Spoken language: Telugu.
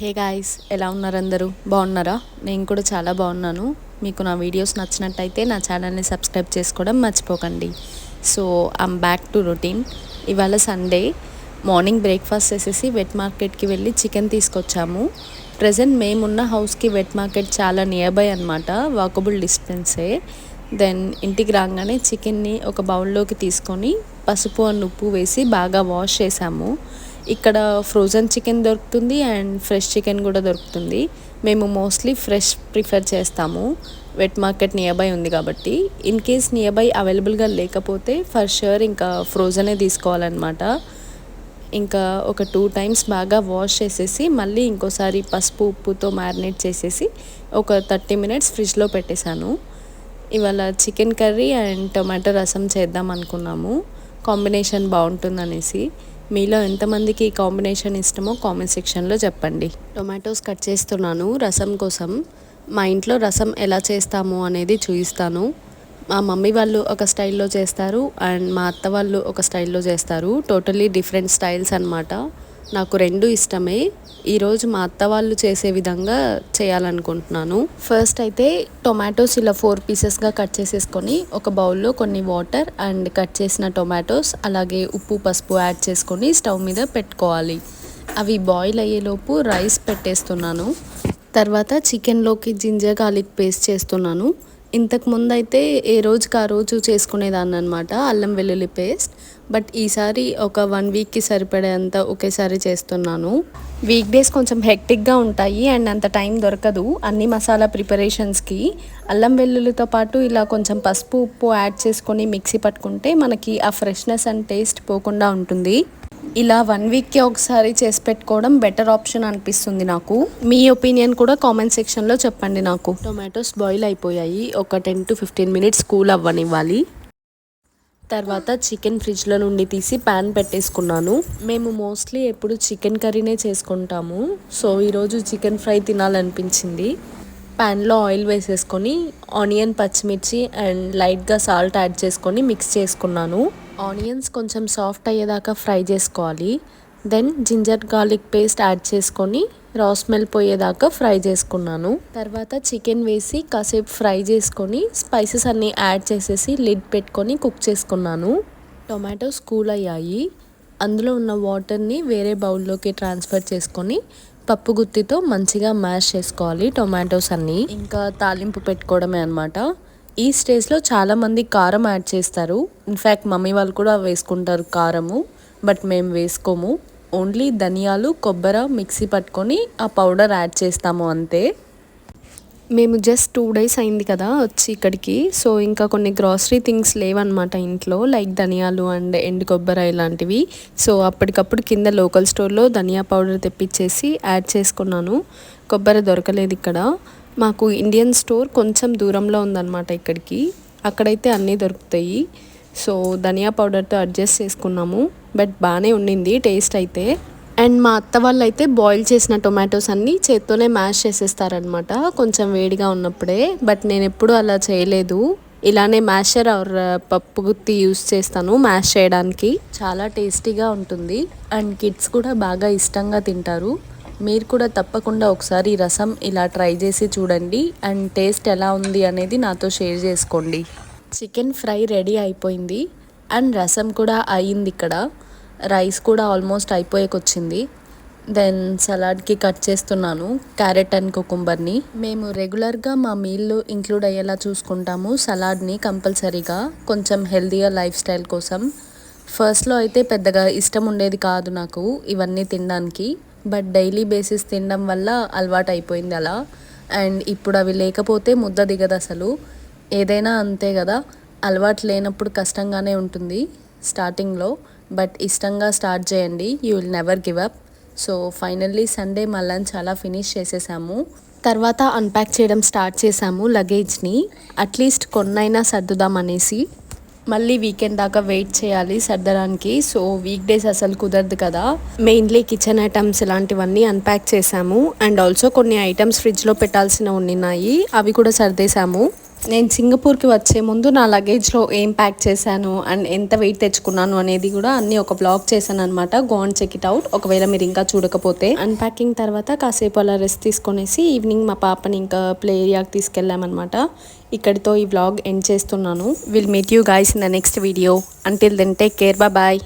హే గాయ్స్ ఎలా ఉన్నారు అందరూ బాగున్నారా? నేను కూడా చాలా బాగున్నాను. మీకు నా వీడియోస్ నచ్చినట్టయితే నా ఛానల్ని సబ్స్క్రైబ్ చేసుకోవడం మర్చిపోకండి. So I'm back to routine ఇవాళ సండే మార్నింగ్ బ్రేక్ఫాస్ట్ చేసేసి వెట్ మార్కెట్కి వెళ్ళి చికెన్ తీసుకొచ్చాము. ప్రజెంట్ మేమున్న హౌస్కి వెట్ మార్కెట్ చాలా నియర్ బై అనమాట వాకబుల్ డిస్టెన్సే దెన్ ఇంటికి రాగానే చికెన్ని ఒక బౌల్లోకి తీసుకొని పసుపు అండ్ ఉప్పు వేసి బాగా వాష్ చేసాము. ఇక్కడ ఫ్రోజన్ చికెన్ దొరుకుతుంది అండ్ ఫ్రెష్ చికెన్ కూడా దొరుకుతుంది. మేము మోస్ట్లీ ఫ్రెష్ ప్రిఫర్ చేస్తాము. వెట్ మార్కెట్ నియర్ బై ఉంది కాబట్టి. ఇన్ కేస్ నియర్ బై అవైలబుల్గా లేకపోతే ఫర్ షూర్ ఇంకా ఫ్రోజనే తీసుకోవాలన్నమాట. ఇంకా ఒక టూ టైమ్స్ బాగా వాష్ చేసేసి మళ్ళీ ఇంకోసారి పసుపు ఉప్పుతో మ్యారినేట్ చేసేసి ఒక థర్టీ మినిట్స్ ఫ్రిడ్జ్లో పెట్టేశాను. ఇవాళ chicken curry and tomato rasam చేద్దాం అనుకున్నాము. కాంబినేషన్ బాగుంటుందనేసి. మీలో ఎంతమందికి ఈ కాంబినేషన్ ఇష్టమో కామెంట్ సెక్షన్లో చెప్పండి. టొమాటోస్ కట్ చేస్తున్నాను రసం కోసం. మా ఇంట్లో రసం ఎలా చేస్తాము అనేది చూపిస్తాను మా మమ్మీ వాళ్ళు ఒక స్టైల్లో చేస్తారు అండ్ మా అత్త వాళ్ళు ఒక స్టైల్లో చేస్తారు. టోటలీ డిఫరెంట్ స్టైల్స్ అనమాట నాకు రెండు ఇష్టమే. ఈరోజు మా అత్త వాళ్ళు చేసే విధంగా చేయాలనుకుంటున్నాను. ఫస్ట్ అయితే టొమాటోస్ ఇలా ఫోర్ పీసెస్గా కట్ చేసేసుకొని ఒక బౌల్లో కొన్ని వాటర్ అండ్ కట్ చేసిన టొమాటోస్ అలాగే ఉప్పు పసుపు యాడ్ చేసుకొని స్టవ్ మీద పెట్టుకోవాలి. అవి బాయిల్ అయ్యేలోపు రైస్ పెట్టేస్తున్నాను. తర్వాత చికెన్లోకి జింజర్ గార్లిక్ పేస్ట్ చేస్తున్నాను. ఇంతకు ముందు అయితే ఏ రోజుకి ఆ రోజు చేసుకునేదాన్ని అనమాట అల్లం వెల్లుల్లి పేస్ట్ బట్ ఈసారి ఒక వన్ వీక్కి సరిపడేంత ఒకేసారి చేస్తున్నాను. వీక్ డేస్ కొంచెం హెక్టిక్గా ఉంటాయి అండ్ అంత టైం దొరకదు. అన్ని మసాలా ప్రిపరేషన్స్కి అల్లం వెల్లుల్లితో పాటు ఇలా కొంచెం పసుపు ఉప్పు యాడ్ చేసుకొని మిక్సీ పట్టుకుంటే మనకి ఆ ఫ్రెష్నెస్ అండ్ టేస్ట్ పోకుండా ఉంటుంది. ఇలా వన్ వీక్కి ఒకసారి చేసి పెట్టుకోవడం బెటర్ ఆప్షన్ అనిపిస్తుంది నాకు. మీ ఒపీనియన్ కూడా కామెంట్ సెక్షన్లో చెప్పండి నాకు. టొమాటోస్ బాయిల్ అయిపోయాయి. ఒక ten to fifteen minutes cool అవ్వనివ్వాలి. తర్వాత చికెన్ ఫ్రిడ్జ్లో నుండి తీసి ప్యాన్ పెట్టేసుకున్నాను. మేము మోస్ట్లీ ఎప్పుడు చికెన్ కర్రీనే చేసుకుంటాము. సో ఈరోజు చికెన్ ఫ్రై తినాలనిపించింది. ప్యాన్లో ఆయిల్ వేసేసుకొని ఆనియన్ పచ్చిమిర్చి అండ్ లైట్గా సాల్ట్ యాడ్ చేసుకొని మిక్స్ చేసుకున్నాను. ఆనియన్స్ కొంచెం సాఫ్ట్ అయ్యేదాకా ఫ్రై చేసుకోవాలి. Then ginger garlic paste add చేసుకొని రా స్మెల్ పోయేదాకా ఫ్రై చేసుకున్నాను. తర్వాత చికెన్ వేసి కాసేపు ఫ్రై చేసుకొని స్పైసెస్ అన్నీ యాడ్ చేసేసి లిడ్ పెట్టుకొని కుక్ చేసుకున్నాను. టొమాటోస్ కూల్ అయ్యాయి. అందులో ఉన్న వాటర్ని వేరే బౌల్లోకి ట్రాన్స్ఫర్ చేసుకొని పప్పు గుత్తితో మంచిగా మ్యాష్ చేసుకోవాలి టొమాటోస్ అన్నీ. ఇంకా తాలింపు పెట్టుకోవడమే అనమాట ఈ స్టేజ్లో చాలామంది కారం యాడ్ చేస్తారు. ఇన్ఫ్యాక్ట్ మమ్మీ వాళ్ళు కూడా వేసుకుంటారు కారము బట్ మేము వేసుకోము. ఓన్లీ ధనియాలు కొబ్బరి మిక్సీ పట్టుకొని ఆ పౌడర్ యాడ్ చేస్తాము అంతే. మేము జస్ట్ టూ డేస్ అయింది కదా వచ్చి ఇక్కడికి. సో ఇంకా కొన్ని గ్రాసరీ థింగ్స్ లేవన్నమాట ఇంట్లో లైక్ ధనియాలు అండ్ ఎండు కొబ్బరి ఇలాంటివి. సో అప్పటికప్పుడు కింద లోకల్ స్టోర్లో ధనియా పౌడర్ తెప్పించేసి యాడ్ చేసుకున్నాను. కొబ్బరి దొరకలేదు ఇక్కడ. మాకు ఇండియన్ స్టోర్ కొంచెం దూరంలో ఉందన్నమాట ఇక్కడికి. అక్కడైతే అన్నీ దొరుకుతాయి. సో ధనియా పౌడర్తో అడ్జస్ట్ చేసుకున్నాము. బట్ బాగానే ఉండింది టేస్ట్ అయితే. అండ్ మా అత్త వాళ్ళు అయితే బాయిల్ చేసిన టొమాటోస్ అన్నీ చేత్తోనే మ్యాష్ చేసేస్తారనమాట కొంచెం వేడిగా ఉన్నప్పుడే. బట్ నేను ఎప్పుడు అలా చేయలేదు. ఇలానే మ్యాషర్ ఆర్ పప్పు గుత్తి యూస్ చేస్తాను మ్యాష్ చేయడానికి. చాలా టేస్టీగా ఉంటుంది. అండ్ కిడ్స్ కూడా బాగా ఇష్టంగా తింటారు. మీరు కూడా తప్పకుండా ఒకసారి రసం ఇలా ట్రై చేసి చూడండి. అండ్ టేస్ట్ ఎలా ఉంది అనేది నాతో షేర్ చేసుకోండి. చికెన్ ఫ్రై రెడీ అయిపోయింది అండ్ రసం కూడా అయ్యింది ఇక్కడ. రైస్ కూడా ఆల్మోస్ట్ అయిపోయేకొచ్చింది. దెన్ సలాడ్కి కట్ చేస్తున్నాను క్యారెట్ అండ్ కుకుంబర్ని. మేము రెగ్యులర్గా మా మీల్లో ఇంక్లూడ్ అయ్యేలా చూసుకుంటాము సలాడ్ని కంపల్సరీగా కొంచెం హెల్తీగా లైఫ్ స్టైల్ కోసం. ఫస్ట్లో అయితే పెద్దగా ఇష్టం ఉండేది కాదు నాకు ఇవన్నీ తినడానికి బట్ డైలీ బేసిస్ తినడం వల్ల అలవాటు అయిపోయింది అలా. అండ్ ఇప్పుడు అవి లేకపోతే ముద్ద దిగదు అసలు ఏదైనా అంతే కదా అలవాటు లేనప్పుడు కష్టంగానే ఉంటుంది స్టార్టింగ్లో. బట్ ఇష్టంగా స్టార్ట్ చేయండి you will never give up. So finally Sunday మా లంచ్ అలా ఫినిష్ చేసేసాము. తర్వాత అన్ప్యాక్ చేయడం స్టార్ట్ చేసాము లగేజ్ని. అట్లీస్ట్ కొన్నైనా సర్దుదాం అనేసి. మళ్ళీ వీకెండ్ దాకా వెయిట్ చేయాలి సర్దడానికి. సో వీక్ డేస్ అసలు కుదరదు కదా. మెయిన్లీ కిచెన్ ఐటమ్స్ ఇలాంటివన్నీ అన్ప్యాక్ చేసాము. అండ్ ఆల్సో కొన్ని ఐటమ్స్ ఫ్రిడ్జ్లో పెట్టాల్సిన ఉన్నాయి అవి కూడా సర్దేశాము నేను సింగపూర్కి వచ్చే ముందు నా లగేజ్లో ఏం ప్యాక్ చేశాను అండ్ ఎంత వెయిట్ తెచ్చుకున్నాను అనేది కూడా అన్ని ఒక బ్లాగ్ చేశాను అనమాట గోన్ చెక్ ఇట్ అవుట్ ఒకవేళ మీరు ఇంకా చూడకపోతే. అన్ప్యాకింగ్ తర్వాత కాసేపు అలా రెస్ట్ తీసుకొనేసి ఈవినింగ్ మా పాపని ఇంకా ప్లే ఏరియాకి తీసుకెళ్ళామన్నమాట. ఇక్కడితో ఈ వ్లాగ్ ఎండ్ చేస్తున్నాను. Will meet you guys in the next video until then take care bye